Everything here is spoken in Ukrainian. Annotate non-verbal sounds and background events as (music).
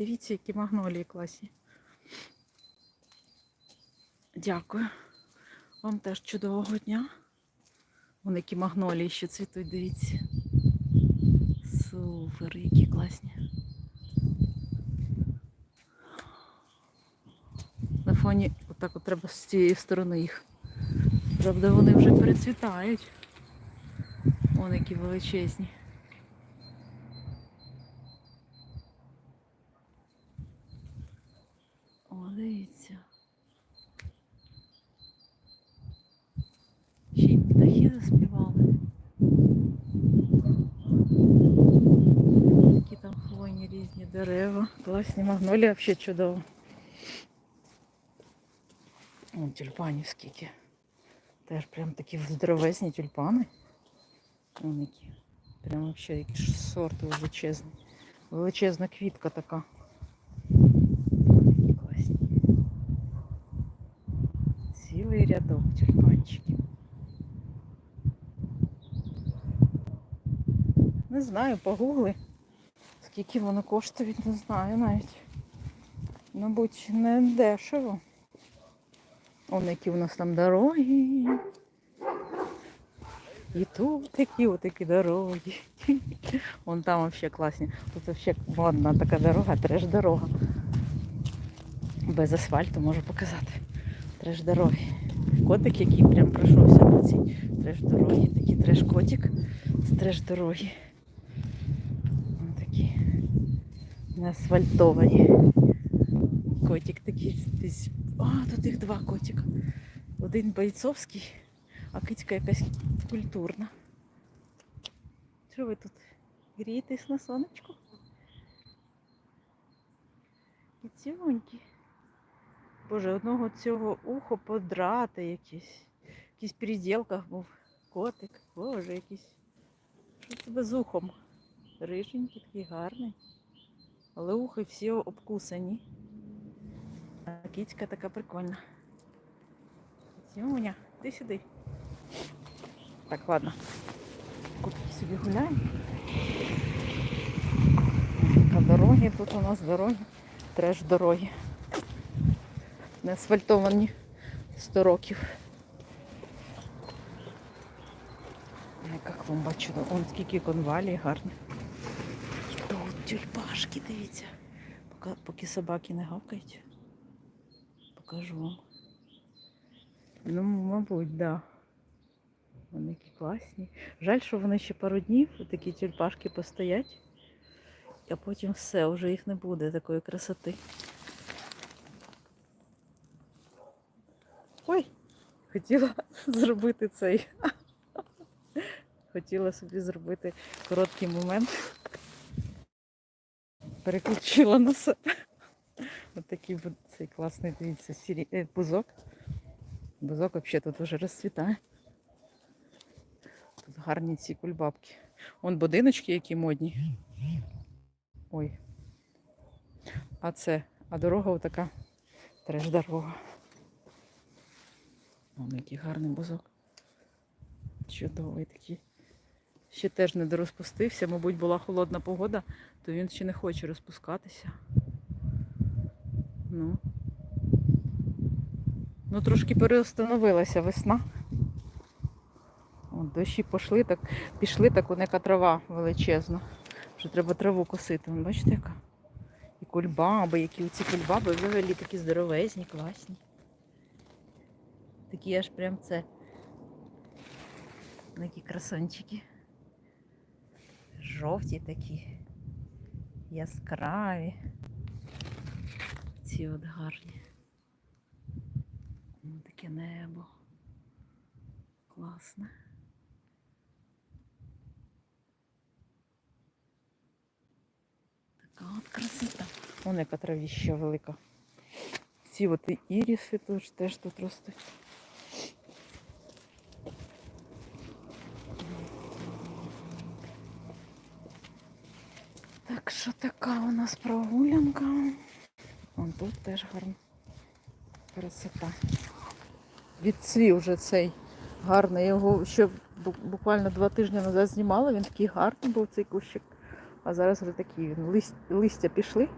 Дивіться, які магнолії класні. Дякую. Вам теж чудового дня. Вон які магнолії ще цвітуть, дивіться. Супер, які класні. На фоні отак от треба з цієї сторони їх. Правда, вони вже перецвітають. Вон які величезні. О, дивіться. Ще й птахи заспівали. Які там хвойні різні дерева. Класні магнолії взагалі чудово. Вон тюльпанів скільки. Теж прям такі здоровезні тюльпани. Вон які. Прям вообще якийсь сорт величезний. Величезна квітка така. Класні. Цілий рядок тюльпанчиків. Не знаю, погугли. Скільки воно коштують, не знаю навіть. Мабуть, не дешево. Он які у нас там дороги. І тут такі отакі дороги. Вон там взагалі класні. Тут взагалі модна така дорога, треш-дорога. Без асфальту можу показати. Треш-дороги. Котик, який прям пройшовся по цій треш-дорогі. Такий треш-котик з треш-дороги. Вон такі неасфальтовані. Котик такий десь. А, тут їх два котика. Один бойцовський, а кицька якась культурна. Що ви тут? Грієтесь на сонечку? І цівонькі. Боже, одного цього ухо подрати якісь. Якийсь переділках був котик. Боже, якийсь. Що це без ухом? Риженький, такий гарний. Але ухи всі обкусані. А кицька така прикольна. Сімуня, ти сюди. Так, ладно. Купки собі гуляємо. По дороги, тут у нас дороги. Треш дороги. Не асфальтовані 100 років. Яка клумба чудо. Он скільки конвалій гарні. Тюльпашки, дивіться. Поки, собаки не гавкають. Покажу вам. Ну, мабуть, да. Вони які класні. Жаль, що вони ще пару днів такі тюльпашки постоять, а потім все, вже їх не буде такої красоти. Ой, хотіла (laughs) зробити цей. Хотіла собі зробити короткий момент. Переключила на себе. Ось такий цей класний, дивіться, сірі... е, бузок. Бузок взагалі тут вже розцвітає. Тут гарні ці кульбабки. Вон будиночки, які модні. Ой. А це, а дорога отака треш дорога. Вон який гарний бузок. Чудовий такий. Ще теж не дорозпустився. Мабуть, була холодна погода, то він ще не хоче розпускатися. Ну. Ну, трошки переустановилася весна. От, дощі пішли, так, пішли, так яка трава величезна. Вже треба траву косити. Вон, бачите, яка? І кульбаби, які ці кульбаби взагалі такі здоровезні, класні. Такі аж прям це. Такі красончики. Жовті такі. Яскраві. Ці от гарні. Ну, Таке небо. Класне. Така от красота. Вон яка травіща велика. Ці от і іріси теж тут ростуть. Так що така у нас прогулянка. Вон тут теж гарна красота. Відцвів вже цей гарний. Його ще буквально два тижні назад знімала. Він такий гарний був цей кущик. А зараз вже такий він. Листя пішли.